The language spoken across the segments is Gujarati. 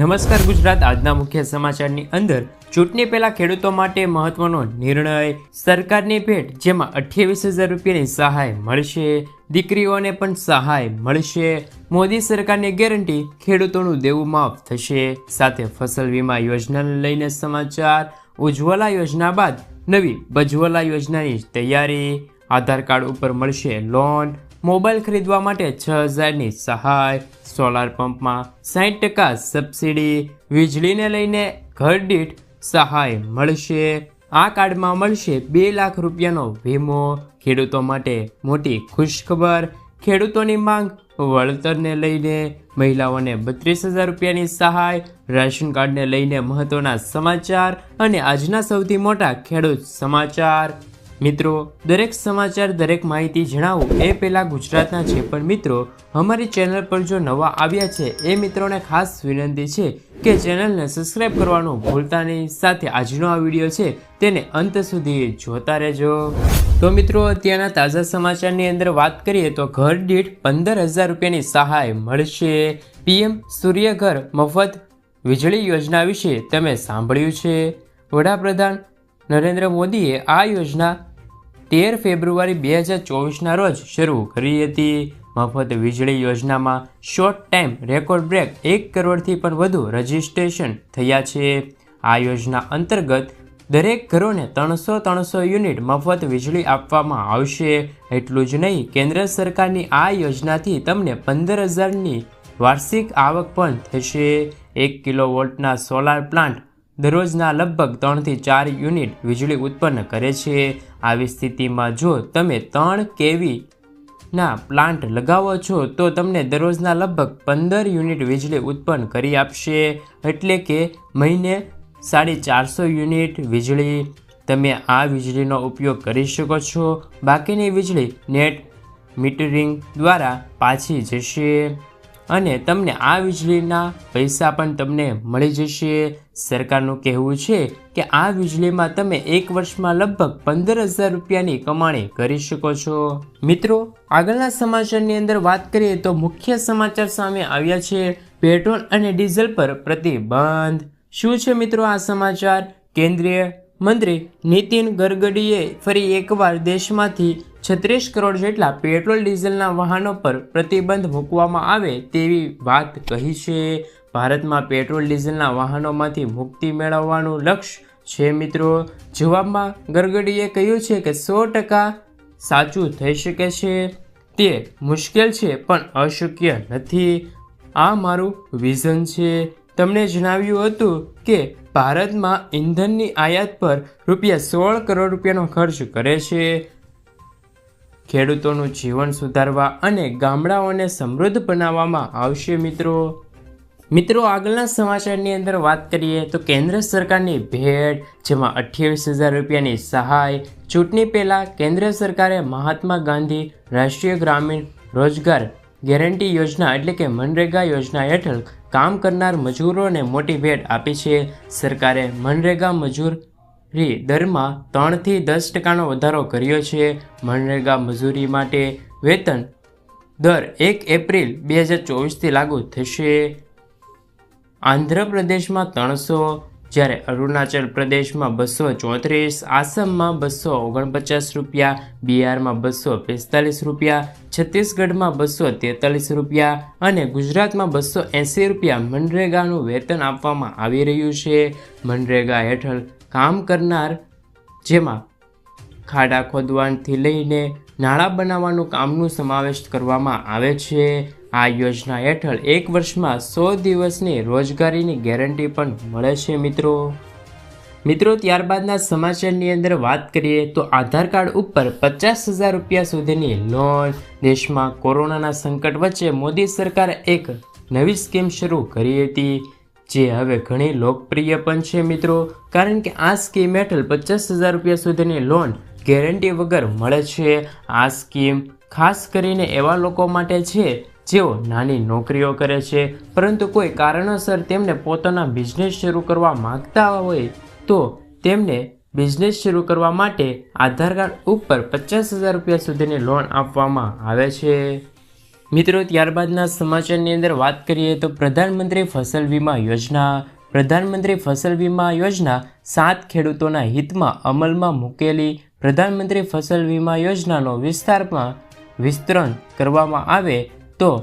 નમસ્કાર ગુજરાત, આજના મુખ્ય સમાચારની અંદર ચૂંટણી પહેલા ખેડૂતો માટે મહત્વનો નિર્ણય સરકારની ભેટ, જેમાં અઠ્યાવીસ હજાર રૂપિયાની સહાય મળશે, દીકરીઓને પણ સહાય મળશે, મોદી સરકારની ગેરંટી ખેડૂતોનું દેવું માફ થશે, સાથે ફસલ વીમા યોજનાને લઈને સમાચાર, ઉજ્જવલા યોજના બાદ નવી બજવલા યોજનાની તૈયારી, આધાર કાર્ડ ઉપર મળશે લોન, મોબાઈલ ખરીદવા માટે છ હજારની સહાય સોલાર પંપમાં સાઠ ટકા સબસિડી વીજળીને લઈને ઘર દીઠ સહાય મળશે. આ કાર્ડમાં મળશે બે લાખ રૂપિયાનો વીમો. ખેડૂતો માટે મોટી ખુશખબર. ખેડૂતોની માંગ વળતરને લઈને મહિલાઓને બત્રીસ હજાર રૂપિયાની સહાય, રાશન કાર્ડને લઈને મહત્વના સમાચાર અને આજના સૌથી મોટા ખેડૂત સમાચાર. મિત્રો, દરેક સમાચાર, દરેક માહિતી જણાવું એ પહેલાં ગુજરાતના જે પણ મિત્રો અમારી ચેનલ પર જો નવા આવ્યા છે, એ મિત્રોને ખાસ વિનંતી છે કે ચેનલને સબસ્ક્રાઈબ કરવાનું ભૂલતા નહીં. સાથે આજનો આ વીડિયો છે, તેને અંત સુધી જોતા રહેજો. તો મિત્રો, અત્યારના તાજા સમાચારની અંદર વાત કરીએ તો ઘર દીઠ પંદર હજાર રૂપિયાની સહાય મળશે. પીએમ સૂર્યઘર મફત વીજળી યોજના વિશે તમે સાંભળ્યું છે. વડાપ્રધાન નરેન્દ્ર મોદીએ આ યોજના તેર ફેબ્રુઆરી બે હજાર ચોવીસના રોજ શરૂ કરી હતી. મફત વીજળી યોજનામાં શોર્ટ ટાઈમ રેકોર્ડ બ્રેક એક કરોડથી પણ વધુ રજિસ્ટ્રેશન થયા છે. આ યોજના અંતર્ગત દરેક ઘરોને ત્રણસો ત્રણસો યુનિટ મફત વીજળી આપવામાં આવશે. એટલું જ નહીં, કેન્દ્ર સરકારની આ યોજનાથી તમને પંદર હજારની વાર્ષિક આવક પણ થશે. એક કિલો વોલ્ટના સોલાર પ્લાન્ટ દરરોજના લગભગ ત્રણથી ચાર યુનિટ વીજળી ઉત્પન્ન કરે છે. આવી સ્થિતિમાં જો તમે ત્રણ કેવી ના પ્લાન્ટ લગાવો છો, તો તમને દરરોજના લગભગ પંદર યુનિટ વીજળી ઉત્પન્ન કરી આપશે. એટલે કે મહિને સાડી ચારસો યુનિટ વીજળી. તમે આ વીજળીનો ઉપયોગ કરી શકો છો. બાકીની વીજળી નેટ મીટરિંગ દ્વારા પાછી જશે. અને તમને આ વીજળીના પૈસા પણ તમને મળી જશે. સરકારનું કહેવું છે કે આ વીજળીમાં તમે એક વર્ષમાં લગભગ પંદર હજાર રૂપિયાની કમાણી કરી શકો છો. મિત્રો, આગળના સમાચારની અંદર વાત કરીએ તો મુખ્ય સમાચાર સામે આવ્યા છે. પેટ્રોલ અને ડીઝલ પર પ્રતિબંધ. શું છે મિત્રો આ સમાચાર? કેન્દ્રીય મંત્રી નીતિન ગડકરીએ ફરી એકવાર દેશમાંથી છત્રીસ કરોડ જેટલા પેટ્રોલ ડીઝલના વાહનો પર પ્રતિબંધ મૂકવામાં આવે તેવી વાત કહી છે. ભારતમાં પેટ્રોલ ડીઝલના વાહનોમાંથી મુક્તિ મેળવવાનું લક્ષ્ય છે મિત્રો. જવાબમાં ગરગડીએ કહ્યું છે કે સો ટકા સાચું થઈ શકે છે. તે મુશ્કેલ છે પણ અશક્ય નથી. આ મારું વિઝન છે. તમને જણાવ્યું હતું કે ભારતમાં ઇંધણની આયાત પર રૂપિયા સોળ કરોડ રૂપિયાનો ખર્ચ કરે છે. ખેડૂતોનું જીવન સુધારવા અને ગામડાઓને સમૃદ્ધ બનાવવામાં આવશે મિત્રો. મિત્રો, આગળના સમાચારની અંદર વાત કરીએ તો કેન્દ્ર સરકારની ભેટ, જેમાં અઠ્યાવીસ હજાર રૂપિયાની સહાય, ચૂંટણી પહેલાં કેન્દ્ર સરકારે મહાત્મા ગાંધી રાષ્ટ્રીય ગ્રામીણ રોજગાર ગેરંટી યોજના એટલે કે મનરેગા યોજના હેઠળ કામ કરનાર મજૂરોને મોટી ભેટ આપી છે. સરકારે મનરેગા મજૂરી દરમાં ત્રણથી દસ ટકાનો વધારો કર્યો છે. મનરેગા મજૂરી માટે વેતન દર એક એપ્રિલ બે હજાર ચોવીસથી લાગુ થશે. આંધ્રપ્રદેશમાં ત્રણસો, જ્યારે અરુણાચલ પ્રદેશમાં બસો ચોત્રીસ, આસામમાં બસો ઓગણપચાસ રૂપિયા, બિહારમાં બસો પિસ્તાલીસ રૂપિયા, છત્તીસગઢમાં બસો તેતાલીસ રૂપિયા અને ગુજરાતમાં બસો એંસી રૂપિયા મનરેગાનું વેતન આપવામાં આવી રહ્યું છે. મનરેગા હેઠળ કામ કરનાર, જેમાં ખાડા ખોદવાથી લઈને નાણાં બનાવવાનું કામનું સમાવેશ કરવામાં આવે છે. આ યોજના હેઠળ એક વર્ષમાં સો દિવસની રોજગારીની ગેરંટી પણ મળે છે, મિત્રો. મિત્રો, ત્યારબાદના સમાચારની અંદર વાત કરીએ તો આધાર કાર્ડ ઉપર પચાસ હજાર રૂપિયા સુધીની લોન. દેશમાં કોરોનાના સંકટ વચ્ચે મોદી સરકારે એક નવી સ્કીમ શરૂ કરી હતી. જે હવે ઘણી લોકપ્રિય પણ છે મિત્રો, કારણ કે આ સ્કીમ હેઠળ પચાસ હજાર રૂપિયા સુધીની લોન ગેરંટી વગર મળે છે. આ સ્કીમ ખાસ કરીને એવા લોકો માટે છે જેઓ નાની નોકરીઓ કરે છે, પરંતુ કોઈ કારણોસર તેમને પોતાના બિઝનેસ શરૂ કરવા માગતા હોય તો તેમને બિઝનેસ શરૂ કરવા માટે આધાર કાર્ડ ઉપર પચાસ હજાર રૂપિયા સુધીની લોન આપવામાં આવે છે. મિત્રો, ત્યારબાદના સમાચારની અંદર વાત કરીએ તો પ્રધાનમંત્રી ફસલ વીમા યોજના. પ્રધાનમંત્રી ફસલ વીમા યોજના સાત ખેડૂતોના હિતમાં અમલમાં મૂકેલી. પ્રધાનમંત્રી ફસલ વીમા યોજનાનો વિસ્તારમાં વિસ્તરણ કરવામાં આવે તો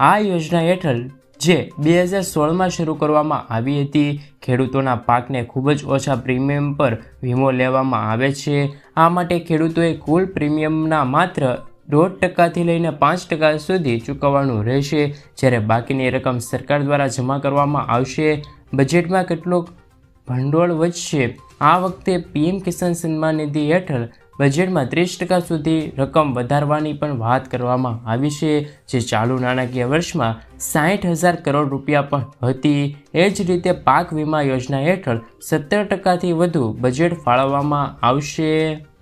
આ યોજના હેઠળ જે બે હજાર સોળમાં શરૂ કરવામાં આવી હતી, ખેડૂતોના પાકને ખૂબ જ ઓછા પ્રીમિયમ પર વીમો લેવામાં આવે છે. આ માટે ખેડૂતોએ કુલ પ્રીમિયમના માત્ર દોઢ ટકાથી લઈને પાંચ ટકા સુધી ચૂકવવાનું રહેશે. જ્યારે બાકીની રકમ સરકાર દ્વારા જમા કરવામાં આવશે. બજેટમાં કેટલોક ભંડોળ વધશે. આ વખતે પીએમ કિસાન સન્માન નિધિ હેઠળ બજેટમાં ત્રીસ ટકા સુધી રકમ વધારવાની પણ વાત કરવામાં આવી છે, જે ચાલુ નાણાકીય વર્ષમાં સાઠ હજાર કરોડ રૂપિયા પણ હતી. એ જ રીતે પાક વીમા યોજના હેઠળ સત્તર ટકાથી વધુ બજેટ ફાળવવામાં આવશે.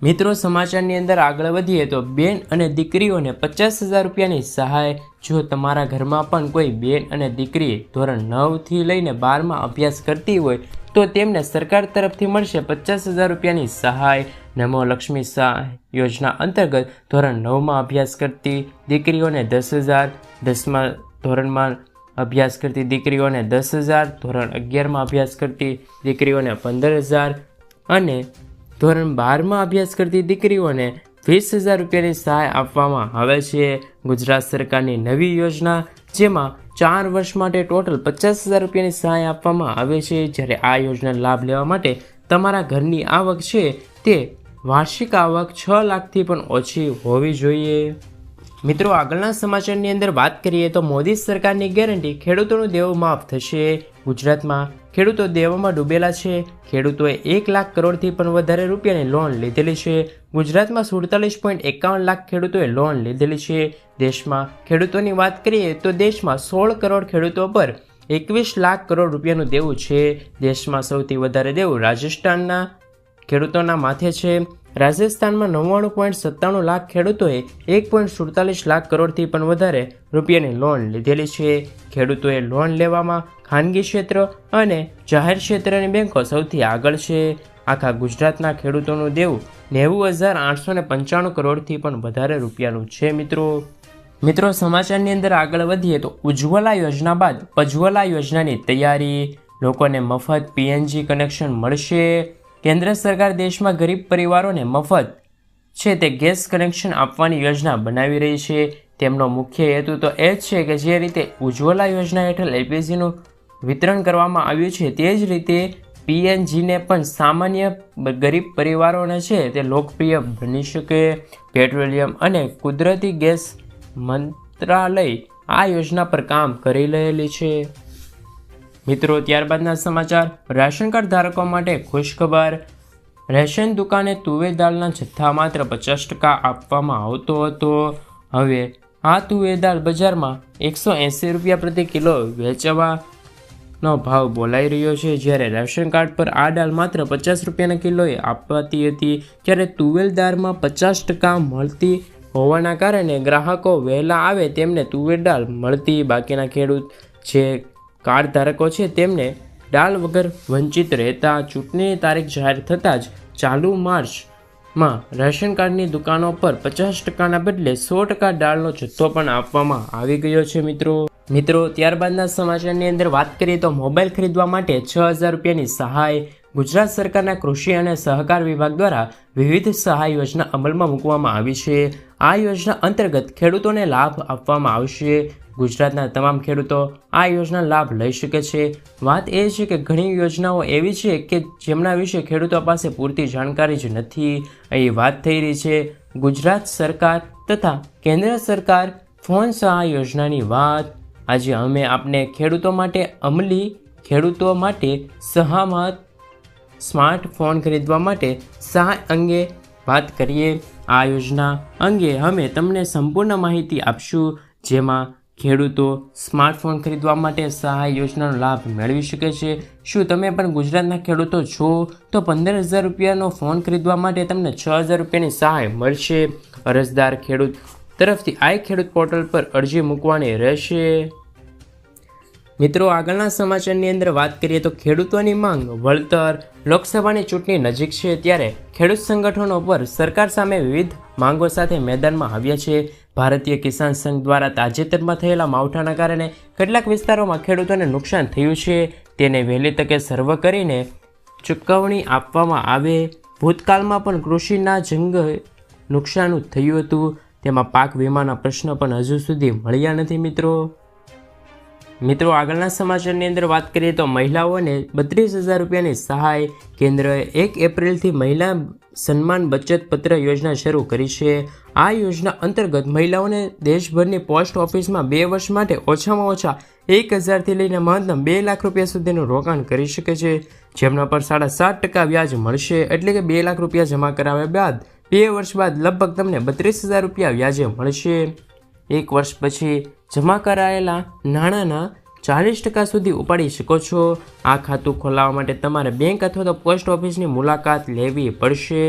મિત્રો, સમાચારની અંદર આગળ વધીએ તો બેન અને દીકરીઓને પચાસ હજાર રૂપિયાની સહાય જો તમારા ઘરમાં પણ કોઈ બેન અને દીકરી ધોરણ નવથી લઈને બારમાં અભ્યાસ કરતી હોય, તો તેમને સરકાર તરફથી મળશે પચાસ હજાર રૂપિયાની સહાય. નમો લક્ષ્મી સહાય યોજના અંતર્ગત ધોરણ નવમાં અભ્યાસ કરતી દીકરીઓને દસ હજાર, દસમા ધોરણમાં અભ્યાસ કરતી દીકરીઓને દસ હજાર, ધોરણ અગિયારમાં અભ્યાસ કરતી દીકરીઓને પંદર હજાર અને ધોરણ બારમાં અભ્યાસ કરતી દીકરીઓને વીસ હજાર રૂપિયાની સહાય આપવામાં આવે છે. ગુજરાત સરકારની નવી યોજના, જેમાં ચાર વર્ષ માટે ટોટલ પચાસ હજાર રૂપિયાની સહાય આપવામાં આવે છે. જ્યારે આ યોજનાનો લાભ લેવા માટે તમારા ઘરની આવક છે તે વાર્ષિક આવક છ લાખથી પણ ઓછી હોવી જોઈએ. મિત્રો, આગળના સમાચારની અંદર વાત કરીએ તો મોદી સરકારની ગેરંટી ખેડૂતોનું દેવું માફ થશે. ગુજરાતમાં ખેડૂતો દેવામાં ડૂબેલા છે. ખેડૂતોએ એક લાખ કરોડથી પણ વધારે રૂપિયાની લોન લીધેલી છે. ગુજરાતમાં સુડતાલીસ પોઈન્ટ એકાવન લાખ ખેડૂતોએ લોન લીધેલી છે. દેશમાં ખેડૂતોની વાત કરીએ તો દેશમાં સોળ કરોડ ખેડૂતો પર એકવીસ લાખ કરોડ રૂપિયાનું દેવું છે. દેશમાં સૌથી વધારે દેવું રાજસ્થાનના ખેડૂતોના માથે છે. રાજસ્થાનમાં નવ્વાણું પોઈન્ટ સત્તાણું લાખ ખેડૂતોએ એક પોઈન્ટ સુડતાલીસ લાખ કરોડથી પણ વધારે રૂપિયાની લોન લીધેલી છે. ખેડૂતોએ લોન લેવામાં ખાનગી ક્ષેત્ર અને જાહેર ક્ષેત્રની બેંકો સૌથી આગળ છે. આખા ગુજરાતના ખેડૂતોનું દેવું નેવું હજાર આઠસો ને પંચાણું કરોડથી પણ વધારે રૂપિયાનું છે, મિત્રો. મિત્રો, સમાચારની અંદર આગળ વધીએ તો ઉજ્જવલા યોજના બાદ પજ્જવલા યોજનાની તૈયારી. લોકોને મફત પીએનજી કનેક્શન મળશે. કેન્દ્ર સરકાર દેશમાં ગરીબ પરિવારોને મફત છે તે ગેસ કનેક્શન આપવાની યોજના બનાવી રહી છે. તેમનો મુખ્ય હેતુ તો એ જ છે કે જે રીતે ઉજ્જવલા યોજના હેઠળ એલપીજીનું વિતરણ કરવામાં આવ્યું છે તે જ રીતે પીએનજીને પણ સામાન્ય ગરીબ પરિવારોને છે તે લોકપ્રિય બની શકે. પેટ્રોલિયમ અને કુદરતી ગેસ મંત્રાલય આ યોજના પર કામ કરી રહેલી છે. મિત્રો, ત્યારબાદના સમાચાર. રાશન કાર્ડ ધારકો માટે ખુશખબર. રેશન દુકાને તુવેર દાળના જથ્થા માત્ર પચાસ ટકા આપવામાં આવતો હતો. હવે આ તુવેર દાળ બજારમાં એકસો એંસી રૂપિયા પ્રતિ કિલો વેચવાનો ભાવ બોલાઈ રહ્યો છે. જ્યારે રેશન કાર્ડ પર આ દાળ માત્ર પચાસ રૂપિયાના કિલોએ આપવાતી હતી, ત્યારે તુવેર દાળમાં પચાસ ટકા મળતી હોવાના કારણે ગ્રાહકો વહેલા આવે તેમને તુવેર દાળ મળતી બાકીના ખેડૂત જે કાર્ડ ધારકો છે તેમને દાળ વગર વંચિત રહેતા ચૂંટણીની તારીખ જાહેર થતાં જ ચાલુ માર્ચમાં રેશન કાર્ડની દુકાનો પર પચાસ ટકાના બદલે સો ટકા ડાળનો જથ્થો પણ આપવામાં આવી ગયો છે, મિત્રો. મિત્રો, ત્યારબાદના સમાચારની અંદર વાત કરીએ તો મોબાઈલ ખરીદવા માટે છ હજાર રૂપિયાની સહાય ગુજરાત સરકારના કૃષિ અને સહકાર વિભાગ દ્વારા વિવિધ સહાય યોજના અમલમાં મૂકવામાં આવી છે. આ યોજના અંતર્ગત ખેડૂતોને લાભ આપવામાં આવશે. ગુજરાતના તમામ ખેડૂતો આ યોજના લાભ લઈ શકે છે. વાત એ છે કે ઘણી યોજનાઓ એવી છે કે જેમના વિશે ખેડૂતો પાસે પૂરતી જાણકારી જ નથી. અહીં વાત થઈ રહી છે ગુજરાત સરકાર તથા કેન્દ્ર સરકાર ફોન સહાય યોજનાની વાત. આજે અમે આપને ખેડૂતો માટે અમલી ખેડૂતો માટે સહામત સ્માર્ટફોન ખરીદવા માટે સહાય અંગે વાત કરીએ. આ યોજના અંગે અમે તમને સંપૂર્ણ માહિતી આપશું, જેમાં ખેડૂતો સ્માર્ટફોન ખરીદવા માટે સહાય યોજનાનો લાભ મેળવી શકે છે. શું તમે પણ ગુજરાતના ખેડૂતો છો? તો પંદર હજાર રૂપિયાનો ફોન ખરીદવા માટે તમને છ હજાર રૂપિયાની સહાય મળશે. અરજદાર ખેડૂત તરફથી આ ખેડૂત પોર્ટલ પર અરજી મૂકવાની રહેશે. મિત્રો, આગળના સમાચારની અંદર વાત કરીએ તો ખેડૂતોની માંગ વળતર, લોકસભાની ચૂંટણી નજીક છે ત્યારે ખેડૂત સંગઠનો પર સરકાર સામે વિવિધ માંગો સાથે મેદાનમાં આવ્યા છે. ભારતીય કિસાન સંઘ દ્વારા તાજેતરમાં થયેલા માવઠાના કારણે કેટલાક વિસ્તારોમાં ખેડૂતોને નુકસાન થયું છે. તેને વહેલી તકે સર્વ કરીને ચૂકવણી આપવામાં આવે. ભૂતકાળમાં પણ કૃષિના જંગ નુકસાન થયું હતું. તેમાં પાક વીમાના પ્રશ્નો પણ હજુ સુધી મળ્યા નથી મિત્રો. મિત્રો, આગળના સમાચારની અંદર વાત કરીએ તો મહિલાઓને બત્રીસ હજાર રૂપિયાની સહાય કેન્દ્રએ એક એપ્રિલથી મહિલા સન્માન બચત પત્ર યોજના શરૂ કરી છે. આ યોજના અંતર્ગત મહિલાઓને દેશભરની પોસ્ટ ઓફિસમાં બે વર્ષ માટે ઓછામાં ઓછા એક હજારથી લઈને મહત્તમ બે લાખ રૂપિયા સુધીનું રોકાણ કરી શકે છે. જેમના પર સાડા સાત ટકા વ્યાજ મળશે એટલે કે બે લાખ રૂપિયા જમા કરાવ્યા બાદ બે વર્ષ બાદ લગભગ તમને બત્રીસ હજાર રૂપિયા વ્યાજે મળશે. એક વર્ષ પછી જમા કરાયેલા નાણાંના ચાલીસ ટકા સુધી ઉપાડી શકો છો. આ ખાતું ખોલાવવા માટે તમારે બેંક અથવા તો પોસ્ટ ઓફિસની મુલાકાત લેવી પડશે.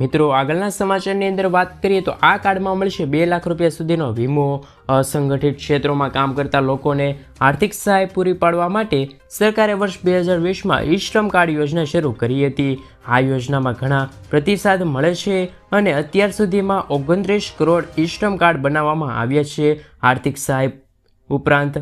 મિત્રો, આગળના સમાચારની અંદર વાત કરીએ તો આ કાર્ડમાં મળશે બે લાખ રૂપિયા સુધીનો વીમો. અસંગઠિત ક્ષેત્રોમાં કામ કરતા લોકોને આર્થિક સહાય પૂરી પાડવા માટે સરકારે વર્ષ બે હજાર વીસમાં ઈ શ્રમ કાર્ડ યોજના શરૂ કરી હતી. આ યોજનામાં ઘણા પ્રતિસાદ મળે છે અને અત્યાર સુધીમાં ઓગણત્રીસ કરોડ ઈ શ્રમ કાર્ડ બનાવવામાં આવ્યા છે. આર્થિક સહાય ઉપરાંત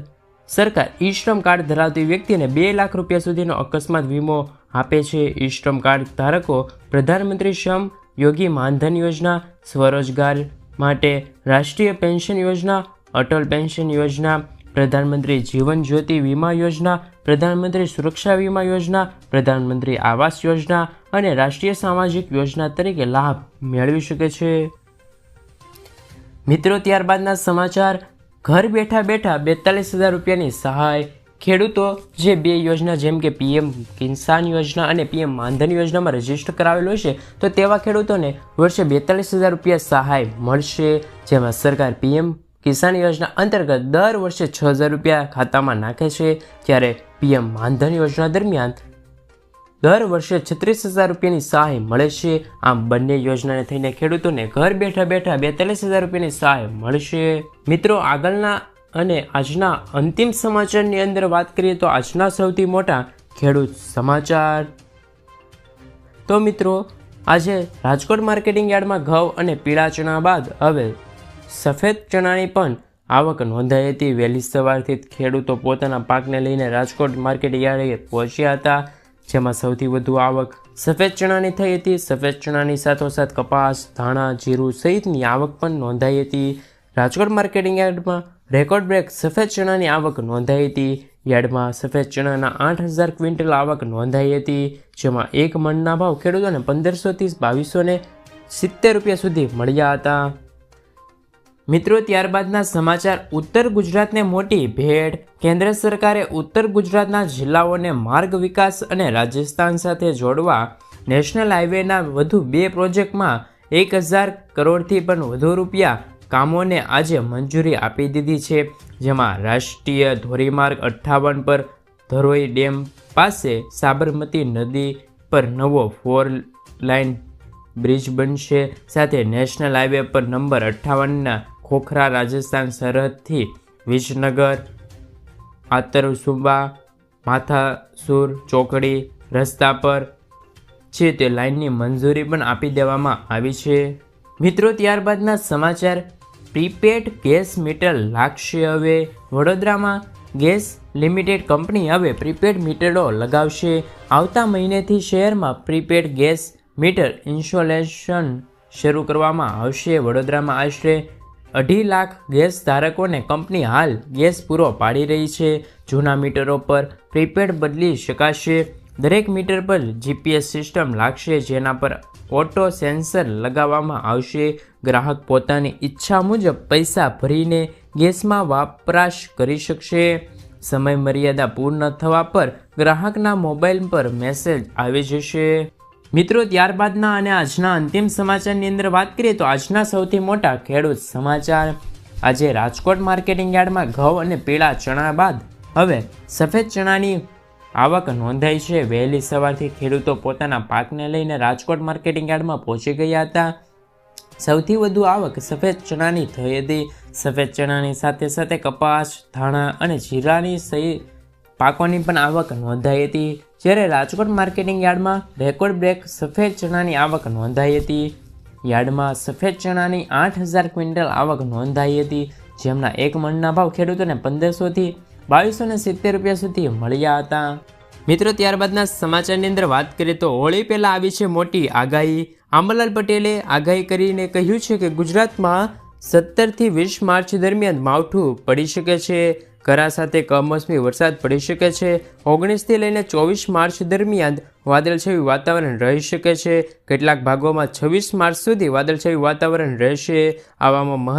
સરકાર ઈ શ્રમ કાર્ડ ધરાવતી વ્યક્તિને બે લાખ રૂપિયા સુધીનો અકસ્માત વીમો આપે છે. ઈ શ્રમ કાર્ડ ધારકો પ્રધાનમંત્રી શ્રમ યોગી માનધન યોજના, સ્વરોજગાર માટે રાષ્ટ્રીય પેન્શન યોજના, અટલ પેન્શન યોજના, પ્રધાનમંત્રી જીવન જ્યોતિ વીમા યોજના, પ્રધાનમંત્રી સુરક્ષા વીમા યોજના, પ્રધાનમંત્રી આવાસ યોજના અને રાષ્ટ્રીય સામાજિક યોજના તરીકે લાભ મેળવી શકે છે. મિત્રો, ત્યારબાદના સમાચાર. ઘર બેઠા બેઠા બેતાલીસ હજાર રૂપિયાની સહાય ખેડૂતો જે બે યોજના, જેમ કે પીએમ કિસાન યોજના અને પીએમ માનધન યોજનામાં રજિસ્ટર કરાવેલો છે, તો તેવા ખેડૂતોને વર્ષે બેતાલીસ હજાર રૂપિયા સહાય મળશે. જેમાં સરકાર પીએમ કિસાન યોજના અંતર્ગત દર વર્ષે છ હજાર રૂપિયા ખાતામાં નાખે છે, જ્યારે પીએમ માનધન યોજના દરમિયાન દર વર્ષે છત્રીસ હજાર રૂપિયાની સહાય મળે છે. આમ બંને યોજનાને થઈને ખેડૂતોને ઘર બેઠા બેઠા બેતાલીસ હજાર રૂપિયાની સહાય મળશે. મિત્રો, આગળના અને આજના અંતિમ સમાચારની અંદર વાત કરીએ તો આજના સૌથી મોટા ખેડૂત સમાચાર. તો મિત્રો, આજે રાજકોટ માર્કેટિંગ યાર્ડમાં ઘઉં અને પીળા ચણા બાદ હવે સફેદ ચણાની પણ આવક નોંધાઈ હતી. વહેલી સવારથી ખેડૂતો પોતાના પાકને લઈને રાજકોટ માર્કેટ યાર્ડે પહોંચ્યા હતા, જેમાં સૌથી વધુ આવક સફેદ ચણાની થઈ હતી. સફેદ ચણાની સાથોસાથ કપાસ, ધાણા, જીરું સહિતની આવક પણ નોંધાઈ હતી. રાજકોટ માર્કેટિંગ યાર્ડમાં રેકોર્ડ બ્રેક સફેદ ચણાની આવક નોંધાઈ હતી. યાર્ડમાં સફેદ ચણાના આઠ હજાર ક્વિન્ટલ આવક નોંધાઈ હતી, જેમાં એક મણના ભાવ ખેડૂતોને પંદરસોથી બાવીસો ને સિત્તેર રૂપિયા સુધી મળ્યા હતા. મિત્રો, ત્યારબાદના સમાચાર. ઉત્તર ગુજરાતને મોટી ભેટ. કેન્દ્ર સરકારે ઉત્તર ગુજરાતના જિલ્લાઓને માર્ગ વિકાસ અને રાજસ્થાન સાથે જોડવા નેશનલ હાઈવેના વધુ બે પ્રોજેક્ટમાં એક હજાર કરોડથી પણ વધુ રૂપિયા કામોને આજે મંજૂરી આપી દીધી છે, જેમાં રાષ્ટ્રીય ધોરીમાર્ગ અઠ્ઠાવન પર ધરોઈ ડેમ પાસે સાબરમતી નદી પર નવો ફોર લાઇન બ્રિજ બનશે. સાથે નેશનલ હાઈવે પર નંબર અઠ્ઠાવનના ખોખરા રાજસ્થાન સરહદથી વિજનગર આતરસુબા, માથાસુર ચોકડી રસ્તા પર છે તે લાઇનની મંજૂરી પણ આપી દેવામાં આવી છે. મિત્રો, ત્યારબાદના સમાચાર પ્રીપેડ ગેસ મીટર લાગશે હવે. વડોદરામાં ગેસ લિમિટેડ કંપની હવે પ્રીપેડ મીટરો લગાવશે. આવતા મહિનેથી શહેરમાં પ્રીપેડ ગેસ મીટર ઇન્સ્ટોલેશન શરૂ કરવામાં આવશે. વડોદરામાં આશરે અઢી લાખ ગેસ ધારકોને કંપની હાલ ગેસ પૂરો પાડી રહી છે. જૂના મીટરો પર પ્રીપેડ બદલી શકાશે. દરેક મીટર પર જીપીએસ સિસ્ટમ લાગશે, જેના પર ઓટો સેન્સર લગાવવામાં આવશે. ગ્રાહક પોતાની ઈચ્છા મુજબ પૈસા ભરીને ગેસમાં વપરાશ કરી શકશે. સમય મર્યાદા પૂર્ણ થવા પર ગ્રાહકના મોબાઈલ પર મેસેજ આવી જશે. મિત્રો, ત્યારબાદના અને આજના અંતિમ સમાચારની અંદર વાત કરીએ તો આજના સૌથી મોટા ખેડૂત સમાચાર. આજે રાજકોટ માર્કેટિંગ યાર્ડમાં ઘઉં અને પીળા ચણા બાદ. હવે સફેદ ચણાની આવક નોંધાઈ છે. વહેલી સવારથી ખેડૂતો પોતાના પાકને લઈને રાજકોટ માર્કેટિંગ યાર્ડમાં પહોંચી ગયા હતા. સૌથી વધુ આવક સફેદ ચણાની થઈ હતી. સફેદ ચણાની સાથે સાથે કપાસ, ધાણા અને જીરાની સહી પાકોની પણ આવક નોંધાઈ હતી. જ્યારે રાજકોટ માર્કેટિંગ યાર્ડમાં રેકોર્ડ બ્રેક સફેદ ચણાની આવક નોંધાઈ હતી. યાર્ડમાં સફેદ ચણાની આઠ હજાર ક્વિન્ટલ આવક નોંધાઈ હતી. જેમના એક મણના ભાવ ખેડૂતોને પંદરસોથી બાવીસો ને સિત્તેર રૂપિયા સુધી મળ્યા હતા. મિત્રો, ત્યારબાદના સમાચારની અંદર વાત કરીએ તો હોળી પહેલાં આવી છે મોટી આગાહી. આંબાલાલ પટેલે આગાહી કરીને કહ્યું છે કે ગુજરાતમાં સત્તરથી વીસ માર્ચ દરમિયાન માવઠું પડી શકે છે. કરા સાથે કમોસમી વરસાદ પડી શકે છે. ઓગણીસથી લઈને ચોવીસ માર્ચ દરમિયાન વાદળછાયું વાતાવરણ રહી શકે છે. કેટલાક ભાગોમાં છવ્વીસ માર્ચ સુધી વાદળછાયું વાતાવરણ રહેશે. આવામાં